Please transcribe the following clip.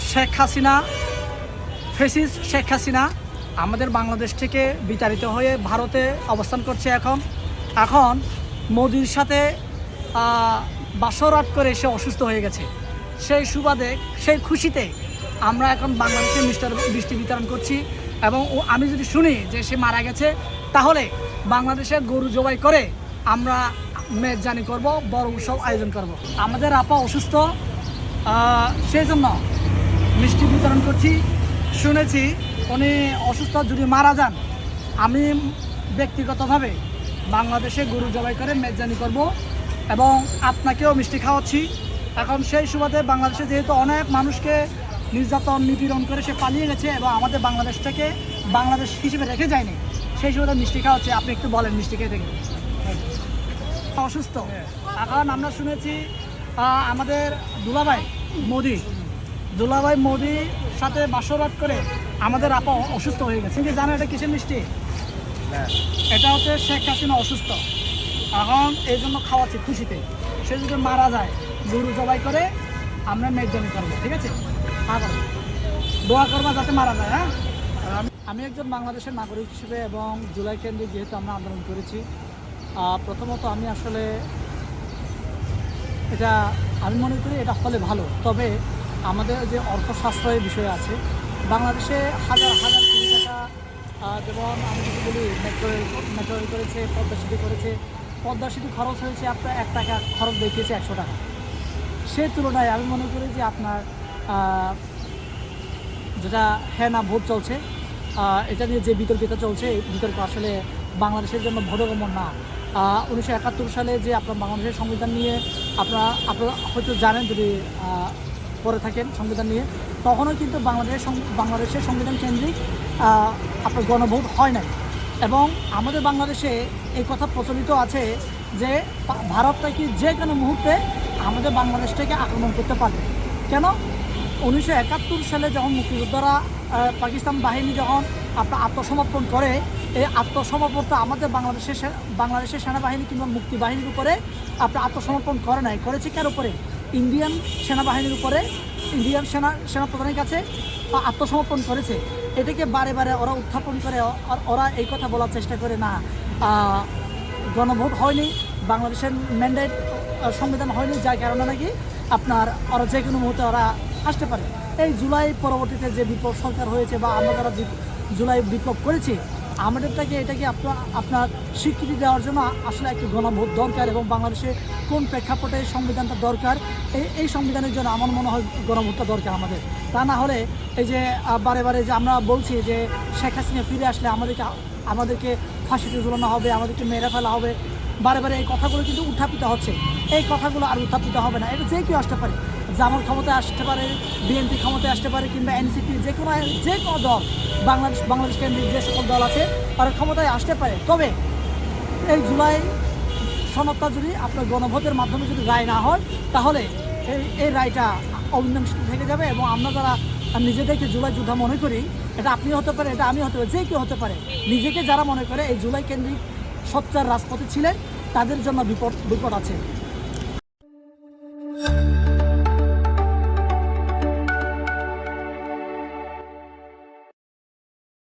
শেখ হাসিনা ফেসিস শেখ হাসিনা আমাদের বাংলাদেশ থেকে বিতাড়িত হয়ে ভারতে অবস্থান করছে এখন। এখন মোদির সাথে আহ, বাসরাত করে সে অসুস্থ হয়ে গেছে। সেই সুবাদে সেই খুশিতে আমরা এখন বাংলাদেশে মিস্টার বৃষ্টি বিতরণ করছি এবং আমি যদি শুনি যে সে মারা গেছে তাহলে বাংলাদেশে গরু জবাই করে আমরা মেজজানি করব বড় উৎসব আয়োজন করব। আমাদের আপা অসুস্থ সেই জন্য মিষ্টি বিতরণ করছি। শুনেছি উনি অসুস্থ যদি মারা যান আমি ব্যক্তিগতভাবে বাংলাদেশে গরু জবাই করে মেজজানি করব এবং আপনাকেও মিষ্টি খাওয়াচ্ছি। এখন সেই সুবাদে বাংলাদেশে যেহেতু অনেক মানুষকে নির্যাতন নিপীড়ন করে সে পালিয়ে গেছে এবং আমাদের বাংলাদেশ থেকে বাংলাদেশ হিসেবে রেখে যায়নি সেই সুবাদে মিষ্টি খাওয়াচ্ছি। আপনি একটু বলেন মিষ্টি খেয়ে থেকে অসুস্থ। এখন আমরা শুনেছি আমাদের দুলাভাই মোদি। দুলাভাই মোদির সাথে বাসরাত করে আমাদের আপা অসুস্থ হয়ে গেছে। কিন্তু জানো এটা কিসের মিষ্টি? এটা হচ্ছে শেখ হাসিনা অসুস্থ। এখন এই জন্য খাওয়াচ্ছি খুশিতে। সে যদি মারা যায়, গরু জবাই করে আমরা মেজজনি করব, ঠিক আছে? দোয়া করবা যাতে মারা যায় হ্যাঁ? আমি একজন বাংলাদেশের নাগরিক হিসেবে এবং জুলাই কেন্দ্রে যেহেতু আমরা আন্দোলন করেছি প্রথমত আমি আসলে এটা আমি মনে করি এটা হলে ভালো। তবে আমাদের যে অর্থ সাশ্রয়ের বিষয় আছে, বাংলাদেশে হাজার হাজার কোটি টাকা যেমন আমি যদি বলি মেট্রো মেট্রো রেল করেছে, পদ্মা সেতু করেছে, পদ্মা সেতু খরচ হয়েছে আপনার এক টাকা, খরচ দেখিয়েছে একশো টাকা। সে তুলনায় আমি মনে করি যে আপনার যেটা হ্যাঁ না ভোট চলছে এটা নিয়ে যে বিতর্কিতা চলছে বিতর্ক আসলে বাংলাদেশের জন্য ভোটগমন না। উনিশশো একাত্তর সালে যে আপনার বাংলাদেশের সংবিধান নিয়ে আপনারা আপনারা হয়তো জানেন যদি পড়ে থাকেন সংবিধান নিয়ে, তখনও কিন্তু বাংলাদেশের বাংলাদেশের সংবিধান কেন্দ্রিক আপনার গণভোট হয় নাই। এবং আমাদের বাংলাদেশে এই কথা প্রচলিত আছে যে পা- ভারত নাকি যে কোনো মুহূর্তে আমাদের বাংলাদেশটাকে আক্রমণ করতে পারবে। কেন? উনিশশো একাত্তর সালে যখন মুক্তিযোদ্ধারা পাকিস্তান বাহিনী যখন আপনার আত্মসমর্পণ করে, এই আত্মসমর্পণটা আমাদের বাংলাদেশের বাংলাদেশের সেনাবাহিনী কিংবা মুক্তি বাহিনীর উপরে আপনার আত্মসমর্পণ করে নাই। করেছে কার উপরে? ইন্ডিয়ান সেনাবাহিনীর উপরে, ইন্ডিয়ান সেনা সেনাপ্রধানের কাছে আত্মসমর্পণ করেছে। এটাকে বারে বারে ওরা উত্থাপন করে ওরা এই কথা বলার চেষ্টা করে না গণভোট হয়নি, বাংলাদেশের ম্যান্ডেট সংবিধান হয়নি, যার কারণে নাকি আপনার ওরা যে কোনো মুহূর্তে ওরা আসতে পারে। এই জুলাই পরবর্তীতে যে বিপ্লব সরকার হয়েছে বা আমরা যারা জুলাই বিপ্লব করেছি, আমাদেরটাকে এটাকে আপনার আপনার স্বীকৃতি দেওয়ার জন্য আসলে একটি গণভোট দরকার এবং বাংলাদেশে কোন প্রেক্ষাপটে সংবিধানটা দরকার এই এই সংবিধানের জন্য আমার মনে হয় গণভোটটা দরকার আমাদের। তা না হলে এই যে বারে বারে যে আমরা বলছি যে শেখ হাসিনা ফিরে আসলে আমাদেরকে আমাদেরকে ফাঁসিতে ঝুলানো হবে, আমাদেরকে মেরে ফেলা হবে, বারে বারে এই কথাগুলো কিন্তু উত্থাপিত হচ্ছে। এই কথাগুলো আর উত্থাপিত হবে না, এটা যে কেউ আসতে পারে। জামাত ক্ষমতায় আসতে পারে, বিএনপি ক্ষমতায় আসতে পারে কিংবা এনসিপি, যে কোনো যে কোনো দল, বাংলাদেশ বাংলাদেশ কেন্দ্রিক যে সকল দল আছে, তারা ক্ষমতায় আসতে পারে। তবে এই জুলাই সনদটা যদি আপনার গণভোটের মাধ্যমে যদি রায় না হয়, তাহলে এই এই রায়টা অবিনাংশিত থেকে যাবে এবং আমরা যারা নিজেদেরকে জুলাই যোদ্ধা মনে করি, এটা আপনি হতে পারে, এটা আমি হতে পারে, যে কেউ হতে পারে, নিজেকে যারা মনে করে এই জুলাই কেন্দ্রিক সচ্চার রাজপথে ছিলেন, তাদের জন্য বিপদ বিপদ আছে।